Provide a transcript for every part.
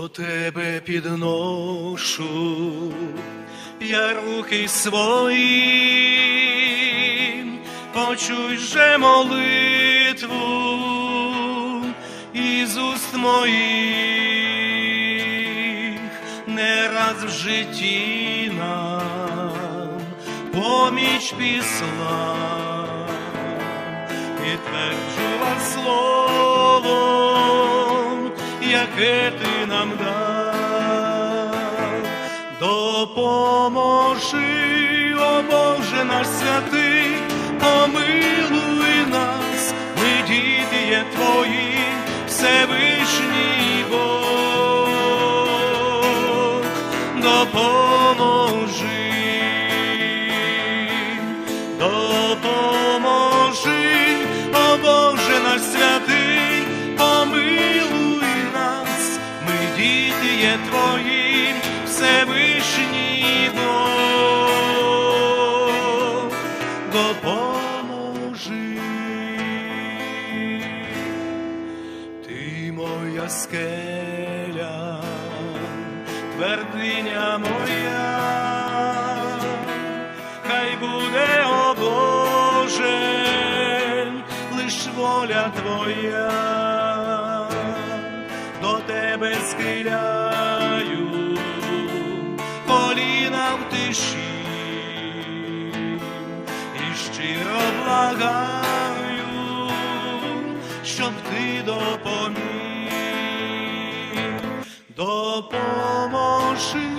До тебе підношу я руки свої, почуй же молитву із уст моїх, не раз в житті нам поміч післа, підтверджува словом, яке ти допоможи, о Боже наш святий, помилуй нас, ми діти є твої, Всевишній Бог, допоможи, допоможи, скеля, твердиня моя, хай буде, о Боже, лиш воля Твоя, до Тебе схиляю, коліна в тиші, і щиро благаю, щоб ти допоміг, допоможи,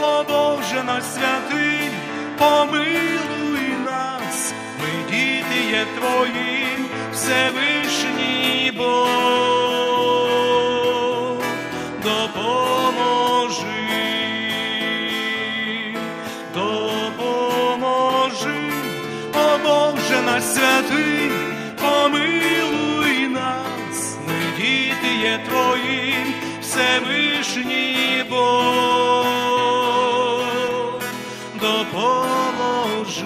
о Боже наш святий, помилуй нас, ми діти є твої, Всевишній Бог, допоможи, допоможи, о Боже наш святий, помилуй нас, ми діти є твої, Всевишній Бог, допоможи,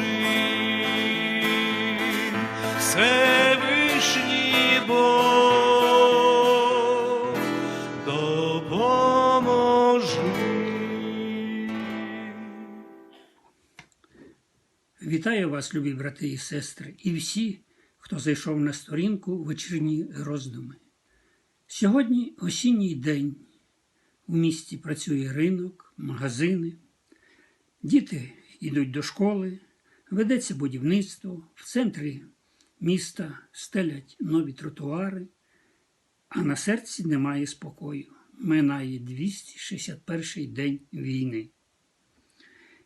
Всевишній Бог, допоможи. Вітаю вас, любі брати і сестри, і всі, хто зайшов на сторінку вечірні роздуми. Сьогодні осінній день. У місті працює ринок, магазини. Діти йдуть до школи, ведеться будівництво, в центрі міста стелять нові тротуари, а на серці немає спокою. Минає 261 день війни.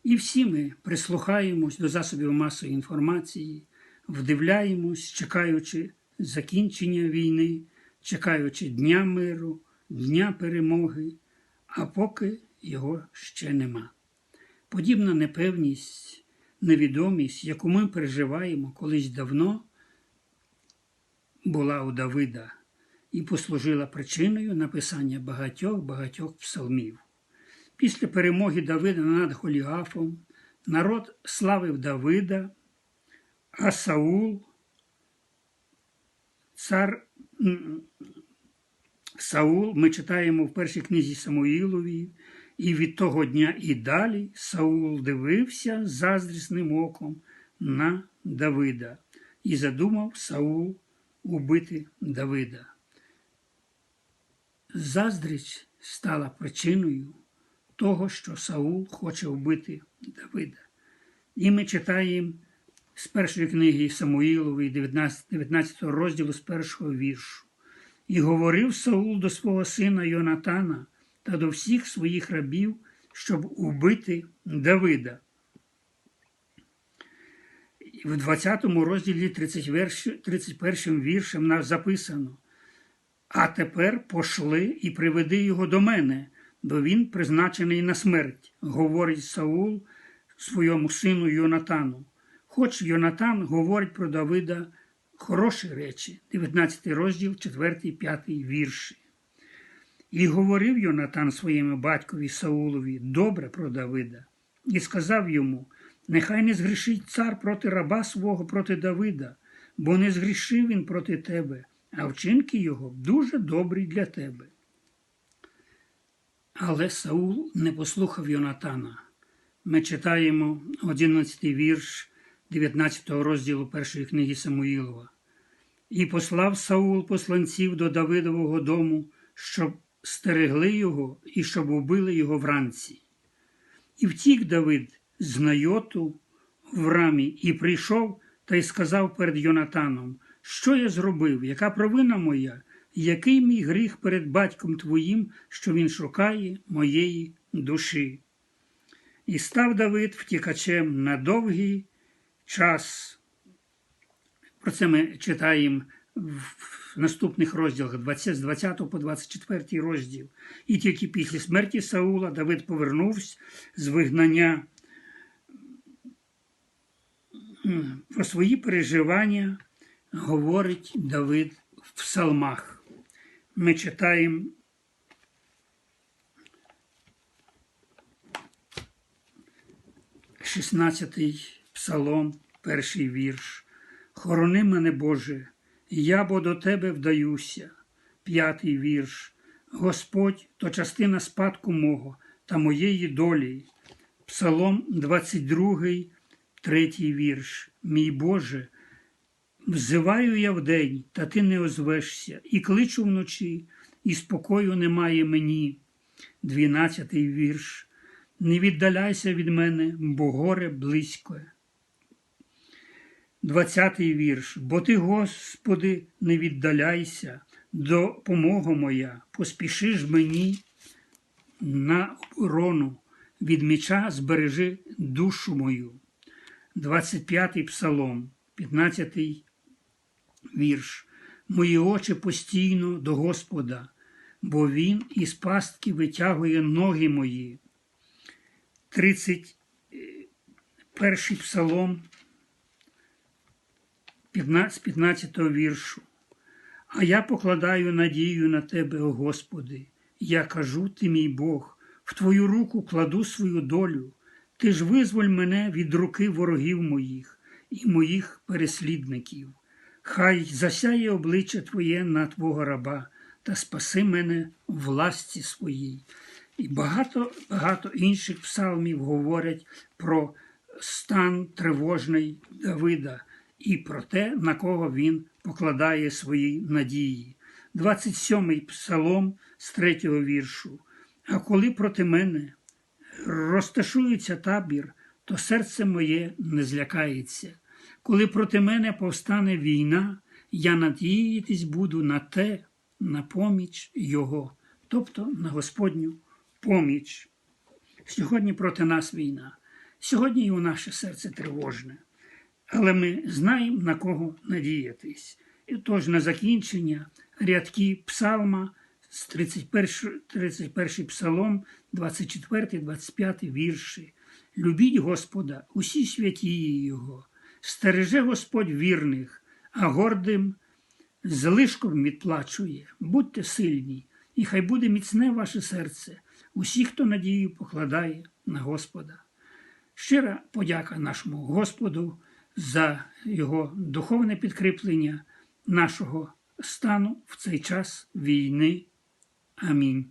І всі ми прислухаємось до засобів масової інформації, вдивляємось, чекаючи закінчення війни, чекаючи Дня миру, Дня перемоги, а поки його ще нема. Подібна непевність, невідомість, яку ми переживаємо колись давно, була у Давида і послужила причиною написання багатьох багатьох псалмів. Після перемоги Давида над Голіафом народ славив Давида, а Саул, цар Саул, ми читаємо в першій книзі Самуїлові, і від того дня і далі Саул дивився заздрісним оком на Давида і задумав Саул убити Давида. Заздрість стала причиною того, що Саул хоче вбити Давида. І ми читаємо з першої книги Самуїлової, 19, 19 розділу з першого віршу. І говорив Саул до свого сина Йонатана та до всіх своїх рабів, щоб убити Давида. І в 20 розділі 30 верш, 31 віршем нас записано. А тепер пошли і приведи його до мене, бо він призначений на смерть, говорить Саул своєму сину Йонатану. Хоч Йонатан говорить про Давида хороші речі, 19 розділ, 4, 5 вірші. І говорив Йонатан своєму батькові Саулові добре про Давида, і сказав йому: Нехай не згрішить цар проти раба свого проти Давида, бо не згрішив він проти тебе, а вчинки його дуже добрі для тебе. Але Саул не послухав Йонатана. Ми читаємо 11 вірш 19 розділу першої книги Самуїлова. І послав Саул посланців до Давидового дому, щоб стерегли його і щоб убили його вранці. І втік Давид з найоту в рамі і прийшов та й сказав перед Йонатаном, що я зробив, яка провина моя, який мій гріх перед батьком твоїм, що він шукає моєї душі. І став Давид втікачем на довгий час. Про це ми читаємо в наступних розділах 20, з 20 по 24 розділ. І тільки після смерті Саула Давид повернувся з вигнання про свої переживання говорить Давид в псалмах. Ми читаємо шістнадцятий Псалом, перший вірш. Хорони мене, Боже, я бо до Тебе вдаюся. П'ятий вірш. Господь то частина спадку мого та моєї долі. Псалом 22, третій вірш. Мій Боже, взиваю я вдень, та ти не озвешся, і кличу вночі, і спокою немає мені. Двінадцятий вірш. Не віддаляйся від мене, бо горе близьке. 20 вірш. Бо ти, Господи, не віддаляйся, допомога моя, поспішиш мені на оборону, від меча збережи душу мою. 25-й псалом, 15-й вірш. Мої очі постійно до Господа, бо Він із пастки витягує ноги мої. 31 й псалом, 15, 15 віршу. А я покладаю надію на Тебе, о Господи. Я кажу, Ти мій Бог, в Твою руку кладу свою долю. Ти ж визволь мене від руки ворогів моїх і моїх переслідників. Хай засяє обличчя Твоє на Твого раба та спаси мене в ласті своїй. І багато багато інших псалмів говорять про стан тривожний Давида і про те, на кого він покладає свої надії. 27-й псалом з третього віршу. А коли проти мене розташується табір, то серце моє не злякається. Коли проти мене повстане війна, я надіятись буду на те, на поміч Його, тобто на Господню поміч. Сьогодні проти нас війна, сьогодні і у наше серце тривожне, але ми знаємо, на кого надіятись. І тож на закінчення рядки псалма з 31, 31 псалом, 24, 25 вірші. Любіть Господа, усі святії Його, стереже Господь вірних, а гордим залишком відплачує. Будьте сильні, і хай буде міцне ваше серце, усі, хто надію покладає на Господа. Щира подяка нашому Господу за його духовне підкріплення нашого стану в цей час війни. Амінь.